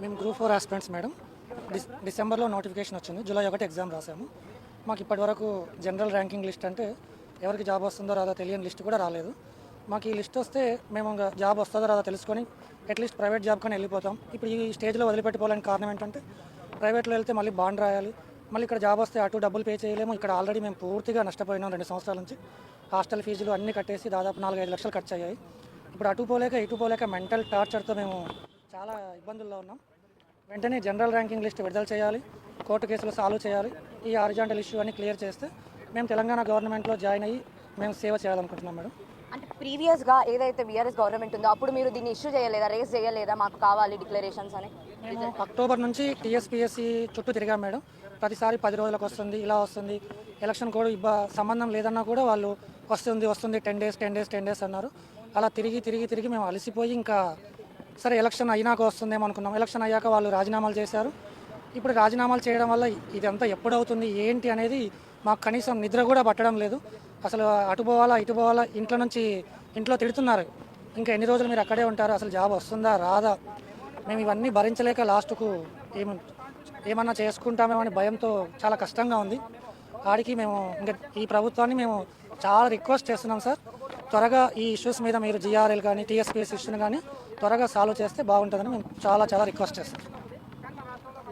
మేము group four aspirants madam. డిస్ డిసెంబర్లో నోటిఫికేషన్ వచ్చింది. జూలై ఒకటి ఎగ్జామ్ రాసాము. మాకు ఇప్పటివరకు జనరల్ ర్యాంకింగ్ లిస్ట్ అంటే ఎవరికి జాబ్ వస్తుందో రాదో తెలియని లిస్ట్ కూడా రాలేదు. మాకు ఈ లిస్ట్ వస్తే మేము ఇంకా జాబ్ వస్తుందో రాదో తెలుసుకొని అట్లీస్ట్ ప్రైవేట్ జాబ్ కానీ వెళ్ళిపోతాం. ఇప్పుడు ఈ స్టేజ్లో వదిలిపెట్టుకోవాలని కారణం ఏంటంటే ప్రైవేట్లో వెళ్తే మళ్ళీ బాండ్ రాయాలి. మళ్ళీ ఇక్కడ జాబ్ వస్తే అటు డబ్బులు పే చేయలేము. ఇక్కడ ఆల్రెడీ మేము పూర్తిగా నష్టపోయినాం రెండు సంవత్సరాల నుంచి. హాస్టల్ ఫీజులు అన్నీ కట్టేసి దాదాపు నాలుగైదు లక్షలు ఖర్చు అయ్యాయి ఇప్పుడు అటు పోలేక ఇటు పోలేక మెంటల్ టార్చర్తో మేము చాలా ఇబ్బందుల్లో ఉన్నాం. వెంటనే జనరల్ ర్యాంకింగ్ లిస్ట్ విడుదల చేయాలి. కోర్టు కేసులు సాల్వ్ చేయాలి. ఈ హారిజాంటల్ ఇష్యూ అన్ని క్లియర్ చేస్తే మేము తెలంగాణ గవర్నమెంట్లో జాయిన్ అయ్యి మేము సేవ చేయాలనుకుంటున్నాం మేడం. అంటే ప్రీవియస్గా ఏదైతే బీఆర్ఎస్ గవర్నమెంట్ ఉందో అప్పుడు మీరు దీన్ని ఇష్యూ చేయలేదా రేస్ చేయలేదా? మాకు కావాలి డిక్లరేషన్స్ అని. అక్టోబర్ నుంచి టీఎస్పీఎస్సీ చుట్టూ తిరిగాం మేడం. ప్రతిసారి పది రోజులకు వస్తుంది ఇలా వస్తుంది. ఎలక్షన్ కూడా ఇబ్బ సంబంధం లేదన్నా కూడా వాళ్ళు వస్తుంది వస్తుంది ten days ten days ten days అన్నారు. అలా తిరిగి తిరిగి తిరిగి మేము అలసిపోయి ఇంకా సరే ఎలక్షన్ అయినాక వస్తుందేమో అనుకున్నాం ఎలక్షన్ అయ్యాక వాళ్ళు రాజీనామాలు చేశారు. ఇప్పుడు రాజీనామాలు చేయడం వల్ల ఇదంతా ఎప్పుడవుతుంది ఏంటి అనేది మాకు కనీసం నిద్ర కూడా పట్టడం లేదు. అసలు అటు పోవాలా ఇటు పోవాలా ఇంట్లో నుంచి ఇంట్లో తిడుతున్నారు. ఇంకా ఎన్ని రోజులు మీరు అక్కడే ఉంటారు? అసలు జాబ్ వస్తుందా రాదా? మేము ఇవన్నీ భరించలేక లాస్ట్కు ఏమి ఏమన్నా చేసుకుంటామేమో అని భయంతో చాలా కష్టంగా ఉంది. ఆడికి మేము ఇంకా ఈ ప్రభుత్వాన్ని మేము చాలా రిక్వెస్ట్ చేస్తున్నాం సార్. త్వరగా ఈ ఇష్యూస్ మీద మీరు జిఆర్ఎల్ కానీ టీఎస్పీఎస్ ఇష్యూని కానీ త్వరగా సాల్వ్ చేస్తే బాగుంటుందని మేము చాలా చాలా రిక్వెస్ట్ చేస్తాం.